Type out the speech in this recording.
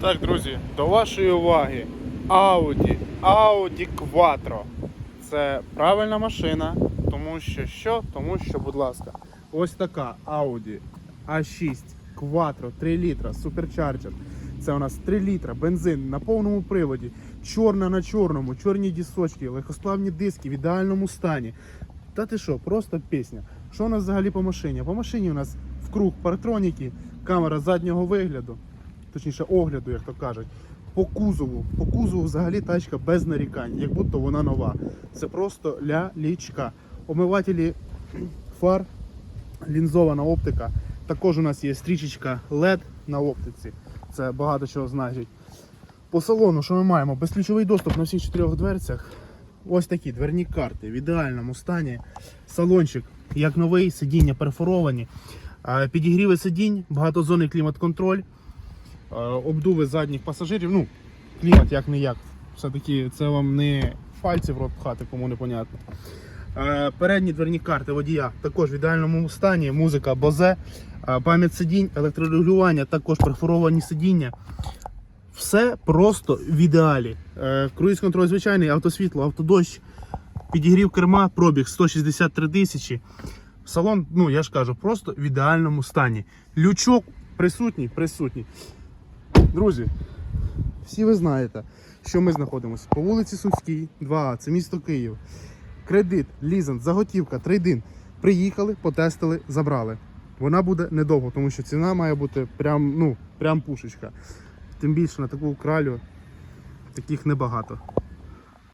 Так, друзі, до вашої уваги Audi, Audi Quattro. Це правильна машина, тому що що? Тому що, будь ласка, ось така Audi A6 Quattro 3 літра Supercharger. Це у нас 3 літра, бензин на повному приводі, чорна на чорному, чорні дісочки, легкосплавні диски в ідеальному стані. Та ти що, просто пісня. Що у нас взагалі по машині? По машині у нас в круг партроніки, камера заднього вигляду, точніше огляду, як то кажуть. По кузову, по кузову взагалі тачка без нарікань, як будто вона нова. Це просто ля-лічка. Омивателі фар, лінзована оптика. Також у нас є стрічечка LED на оптиці. Це багато чого значить. По салону, що ми маємо? Безключовий доступ на всіх чотирьох дверцях. Ось такі дверні карти в ідеальному стані. Салончик як новий, сидіння перфоровані. Підігріви сидінь, багатозонний клімат-контроль, обдуви задніх пасажирів. Ну, клімат як не як. Все-таки це вам не пальці в рот пхати, кому непонятно. Е, Передні дверні карти водія також в ідеальному стані, музика Bose, е, пам'ять сидінь, електрорегулювання, також перфоровані сидіння. Все просто в ідеалі. Е, Круїз контроль звичайний, автосвітло, автодощ, підігрів керма, пробіг 163 тисячі. Салон, ну я ж кажу, просто в ідеальному стані. Лючок присутній, присутній. Друзі, всі ви знаєте, що ми знаходимося по вулиці Сумській, 2А, це місто Київ. Кредит, лізинг, заготівка, трейдин. Приїхали, потестили, забрали. Вона буде недовго, тому що ціна має бути прям, ну, прям пушечка. Тим більше на таку кралю таких небагато.